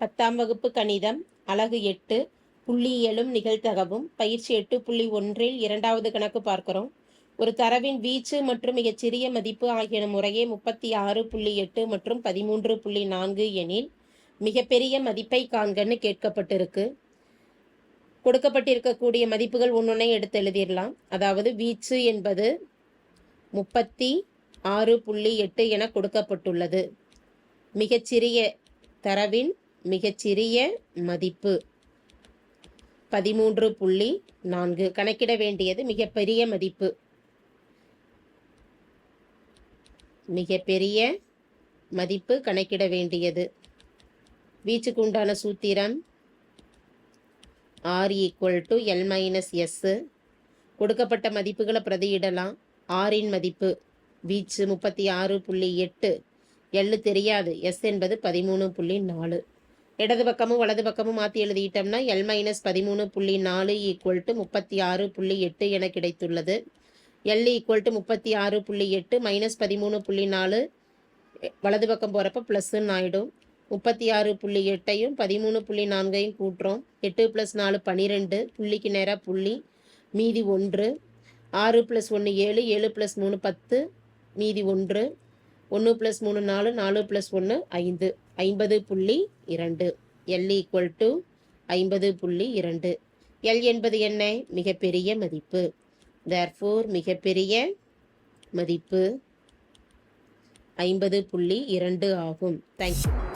பத்தாம் வகுப்பு கணிதம் அலகு எட்டு புள்ளியியலும் நிகழ்தகவும் பயிற்சி எட்டு புள்ளி ஒன்றில் இரண்டாவது கணக்கு பார்க்கிறோம். ஒரு தரவின் வீச்சு மற்றும் மிகச் சிறிய மதிப்பு ஆகியன முறையே முப்பத்தி ஆறு புள்ளி எட்டு மற்றும் பதிமூன்று புள்ளி நான்கு எனில் மிகப்பெரிய மதிப்பை காண்கன்னு கேட்கப்பட்டிருக்கு. கொடுக்கப்பட்டிருக்கக்கூடிய மதிப்புகள் ஒன்றுனே எடுத்து எழுதிடலாம். அதாவது வீச்சு என்பது முப்பத்தி ஆறு புள்ளி எட்டு என கொடுக்கப்பட்டுள்ளது. மிகச்சிறிய தரவின் மிகச்சிறிய மதிப்பு. பதிமூன்று புள்ளி நான்கு. கணக்கிட வேண்டியது மிகப்பெரிய மதிப்பு. மிகப்பெரிய மதிப்பு கணக்கிட வேண்டியது. வீச்சுக்கு உண்டான சூத்திரம் R equal to L minus S கொடுக்கப்பட்ட மதிப்புகளை பிரதியிடலாம். ஆரின் மதிப்பு. வீச்சு முப்பத்தி ஆறு புள்ளி எட்டு. எள்ளு தெரியாது. எஸ் என்பது பதிமூணு புள்ளி நாலு. இடது பக்கமும் வலது பக்கமும் மாற்றி எழுதிட்டோம்னா எல் மைனஸ் பதிமூணு புள்ளி நாலு ஈக்குவல் டு முப்பத்தி ஆறு புள்ளி எட்டு என கிடைத்துள்ளது. எல் ஈக்குவல் டு முப்பத்தி ஆறு புள்ளி எட்டு மைனஸ் பதிமூணு புள்ளி நாலு வலது பக்கம் போகிறப்ப ப்ளஸ்ன்னு ஆகிடும் முப்பத்தி ஆறு புள்ளி எட்டையும் பதிமூணு புள்ளி நான்கையும் கூட்டுறோம். எட்டு ப்ளஸ் நாலு பன்னிரெண்டு புள்ளிக்கு நேராக புள்ளி மீதி ஒன்று. ஆறு ப்ளஸ் ஒன்று ஏழு ஏழு ப்ளஸ் மூணு பத்து மீதி ஒன்று. ஒன்று ப்ளஸ் மூணு நாலு நாலு ப்ளஸ் ஒன்று ஐந்து. ஐம்பது புள்ளி இரண்டு. எல் ஈக்குவல் டு ஐம்பது புள்ளி இரண்டு. எல் என்பது என்ன? மிகப்பெரிய மதிப்பு. தேர்ஃபோர் மிகப்பெரிய மதிப்பு ஐம்பது புள்ளி இரண்டு ஆகும். தேங்க்யூ